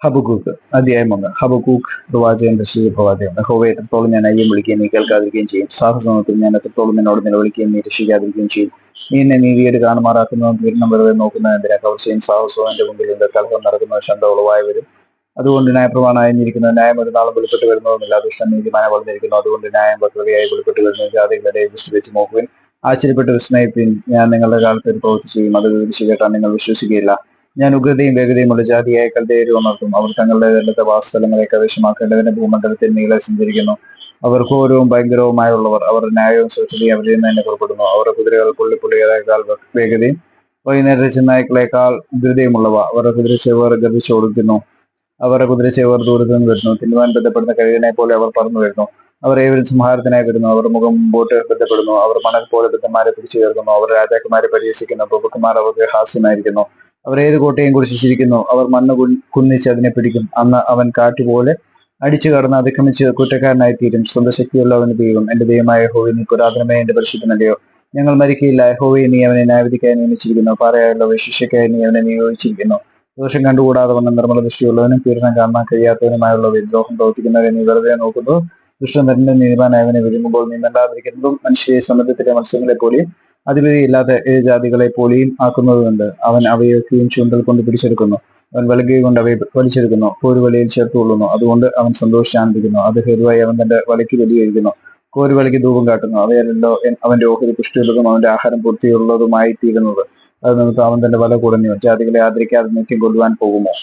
Habakkuk അധ്യായം ഒന്ന് Habakkuk പ്രവാചകൻ റഷീദ് പ്രവാചകൻ എത്രത്തോളം ഞാൻ അയ്യം വിളിക്കുകയും നീ കേൾക്കാതിരിക്കുകയും ചെയ്യും. സാഹസമത്തിൽ ഞാൻ എത്രത്തോളം നിന്നോട് നിലവിളിക്കുകയും നീ രക്ഷിക്കാതിരിക്കുകയും ചെയ്യും. നീ എന്നെ നീതിയായിട്ട് കാണുമാറാക്കുന്നതും തീരണം വെറുതെ നോക്കുന്ന എന്തിനാ? കവർച്ചയും സാഹസവും എന്റെ മുമ്പിൽ ഉണ്ട് കലഹം നടക്കുന്ന. ശന്ത ഉളവായവരും അതുകൊണ്ട് ന്യായപ്രമാണം അയഞ്ഞിരിക്കുന്നത് ന്യായം ഒരു നാളും വെളിപ്പെട്ട് വരുന്നതുമില്ല. ദുഷ്ടം നീതിമാനം വളർന്നിരിക്കുന്നു. അതുകൊണ്ട് ന്യായം വക്രതയായി വെളിപ്പെട്ട് വരുന്ന. ജാതികളുടെ ദൃഷ്ടി വെച്ച് നോക്കുവിൻ. ആശ്ചര്യപ്പെട്ട് വിസ്മയിപ്പിൻ. ഞാൻ നിങ്ങളുടെ കാലത്ത് ഒരു പ്രവൃത്തി ചെയ്യും. അത് വിവരിച്ചു കേട്ടാൽ നിങ്ങൾ വിശ്വസിക്കുകയില്ല. ഞാൻ ഉഗ്രതയും വേഗതയുമുള്ള ജാതിയായ കൽദേരി ഉണർത്തും അവർ തങ്ങളുടെ ദണ്ഡത്തെ വാസസ്ഥലങ്ങളെ കൈവശമാക്കേണ്ടതിന് ഭൂമണ്ഡലത്തിൽ നീളെ സഞ്ചരിക്കുന്നു. അവർ ക്രൂരവും ഭയങ്കരവുമായുള്ളവർ അവർ ന്യായവും സ്വച്ഛതയും അവരിൽ നിന്ന് തന്നെ പുറപ്പെടുന്നു. അവരുടെ കുതിരകൾ പുള്ളി പുള്ളിയേക്കാൾ വേഗതയും വൈകുന്നേരത്തെ ചെന്നായ്ക്കളെക്കാൾ ഉഗ്രതയുമുള്ളവ അവരുടെ കുതിരച്ചേവർ ഗർഭിച്ചോടിക്കുന്നു അവരുടെ കുതിരച്ചേവർ ദൂരത്ത് നിന്ന് വരുന്നു. തിന്നുവാൻ ബന്ധപ്പെടുന്ന കഴുകനെ പോലെ അവർ പറന്നു വരുന്നു. അവർ ഏവരും സംഹാരത്തിനായി വരുന്നു. അവർ മുഖം മുമ്പോട്ട് ബന്ധപ്പെടുന്നു. അവർ മണൽ പോലെ ബന്ധന്മാരെ പിടിച്ചു ചേർക്കുന്നു അവർ രാജാക്കന്മാരെ പരിഹസിക്കുന്നു. പ്രഭുക്കന്മാർ അവർക്ക് ഹാസ്യമായിരിക്കുന്നു. അവർ ഏത് കോട്ടയും കുറിച്ചിരിക്കുന്നു അവർ മണ്ണ് കുന്നിച്ച് അതിനെ പിടിക്കും. അന്ന് അവൻ കാറ്റുപോലെ അടിച്ചു കടന്ന് അതിക്രമിച്ച് കുറ്റക്കാരനായി തീരും സ്വന്തം ശക്തിയുള്ളവന് ദൈവം. എന്റെ ദൈവമായ ഹോവി നീ പുരാതനമേ എന്റെ പരിശുദ്ധനല്ലയോ? ഞങ്ങൾ മരിക്കില്ല ഹോവി നീ അവനെ ന്യായവിധിക്കായി നിയമിച്ചിരിക്കുന്നു. പാറയായുള്ള ശിക്ഷയ്ക്കായി നീ അവനെ നിയോഗിച്ചിരിക്കുന്നു. ദോഷം കണ്ടുകൂടാതെ വന്ന നിർമ്മല ദൃഷ്ടിയുള്ളവനും പീഡനം കാണാൻ കഴിയാത്തവനുമായുള്ള വിദ്രോഹം പ്രവർത്തിക്കുന്നവരെ നീ വെറുതെ നോക്കുന്നു. ദുഷ്ടൻ തന്നെ നീതിമാനായവനെ വിരുമ്പുമ്പോൾ നീ മണ്ടാതിരിക്കുന്നതും മനുഷ്യരെ സമുദ്രത്തിലെ മത്സ്യങ്ങളെ പോലെയും അധിപതിയില്ലാത്ത ഏഴ് ജാതികളെ പോലെയും ആക്കുന്നതുകൊണ്ട് അവൻ അവയൊക്കെയും ചൂണ്ടൽ കൊണ്ട് പിടിച്ചെടുക്കുന്നു. അവൻ വലകൈ കൊണ്ട് അവയെ വലിച്ചെടുക്കുന്നു. കോരുവലയിൽ ചേർത്ത് കൊള്ളുന്നു അതുകൊണ്ട് അവൻ സന്തോഷിച്ചാനന്ദിക്കുന്നു അത് ഹേതുവായി അവൻ തന്റെ വലയ്ക്ക് വലിയെഴുതുന്നു കോരുവലയ്ക്ക് ധൂപം കാട്ടുന്നു. അവയല്ലോ അവന്റെ ഓഹരി പുഷ്ടിയുള്ളതും അവന്റെ ആഹാരം പൂർത്തിയുള്ളതുമായി തീരുന്നത് അത് നിമിത്തം അവൻ തന്റെ വല കുറഞ്ഞു ജാതികളെ ആദരിക്കാതെ നിത്യം കൊല്ലുവാൻ പോകുമോ?